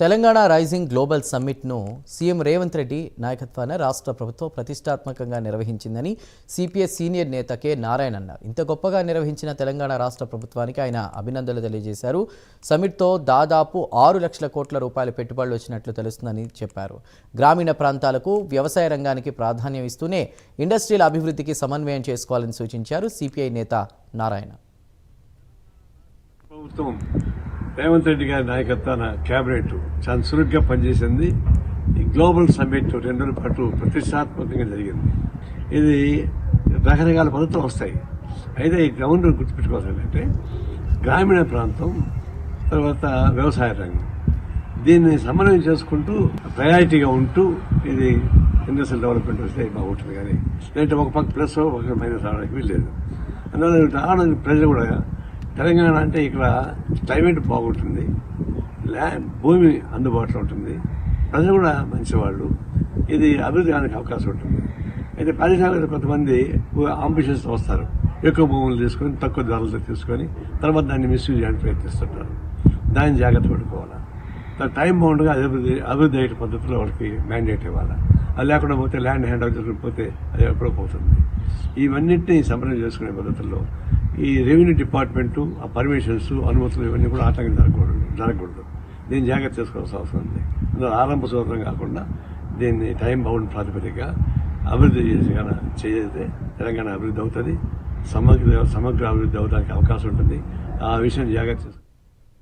Telangana rising global సమ్మిట్ను CM Revanth Reddy నాయకత్వాన రాష్ట్ర ప్రభుత్వం ప్రతిష్టాత్మకంగా నిర్వహించిందని సిపిఎస్ సీనియర్ నేత కె నారాయణ అన్నారు. ఇంత గొప్పగా నిర్వహించిన తెలంగాణ రాష్ట్ర ప్రభుత్వానికి ఆయన అభినందనలు తెలియజేశారు. సమ్మిట్తో దాదాపు ఆరు లక్షల కోట్ల రూపాయల పెట్టుబడులు వచ్చినట్లు తెలుస్తుందని చెప్పారు. గ్రామీణ ప్రాంతాలకు వ్యవసాయ రంగానికి ప్రాధాన్యం ఇస్తూనే ఇండస్ట్రియల్ అభివృద్ధికి సమన్వయం చేసుకోవాలని సూచించారు సిపిఐ నేత నారాయణ. ప్రభుత్వం రేవంత్ రెడ్డి గారి నాయకత్వాన కేబినెట్ చాలా చురుగ్గా పనిచేసింది. ఈ గ్లోబల్ సమ్మిట్ రెండు రోజుల పాటు ప్రతిష్టాత్మకంగా జరిగింది. ఇది రకరకాల పద్ధతులు వస్తాయి. అయితే ఈ గ్రౌండ్ గుర్తుపెట్టుకోవాలి అంటే గ్రామీణ ప్రాంతం తర్వాత వ్యవసాయ రంగం. దీన్ని సమన్వయం చేసుకుంటూ ప్రయారిటీగా ఉంటూ ఇది ఇండస్ట్రియల్ డెవలప్మెంట్ వస్తే బాగుంటుంది కానీ లేదంటే ఒక పక్క ప్లస్ ఒక మైనస్ రావడానికి వీల్లేదు. అందువల్ల రావడానికి ప్రజలు కూడా తెలంగాణ అంటే ఇక్కడ క్లైమేట్ బాగుంటుంది. ల్యాండ్ భూమి అందుబాటులో ఉంటుంది. ప్రజలు కూడా మంచివాళ్ళు. ఇది అభివృద్ధి కానికి అవకాశం ఉంటుంది. అయితే పారిశ్రామిక కొంతమంది అంబిషన్స్ వస్తారు. ఎక్కువ భూములు తీసుకొని తక్కువ ధరలతో తీసుకొని తర్వాత దాన్ని మిస్యూజ్ చేయడానికి ప్రయత్నిస్తుంటారు. దాన్ని జాగ్రత్త పడుకోవాలా? టైం బాగుండగా అభివృద్ధి అభివృద్ధి అయ్యే పద్ధతిలో వాళ్ళకి మ్యాండేట్ ఇవ్వాలి? అది లేకుండా పోతే ల్యాండ్ హ్యాండ్ ఓవర్ పోతే అది ఎప్పుడో పోతుంది ఇవన్నింటినీ సంప్రదం చేసుకునే పద్ధతుల్లో ఈ రెవెన్యూ డిపార్ట్మెంటు ఆ పర్మిషన్స్ అనుమతులు ఇవన్నీ కూడా ఆటంకం జరగకూడదు జరగకూడదు. దీన్ని జాగ్రత్త చేసుకోవాల్సిన అవసరం ఉంది. అందులో ఆరంభ సూత్రం కాకుండా దీన్ని టైం బౌండ్ ప్రాతిపదికగా అభివృద్ధి చేసి చేస్తే తెలంగాణ అభివృద్ధి అవుతుంది సమగ్ర సమగ్ర అభివృద్ధి అవడానికి అవకాశం ఉంటుంది. ఆ విషయం జాగ్రత్త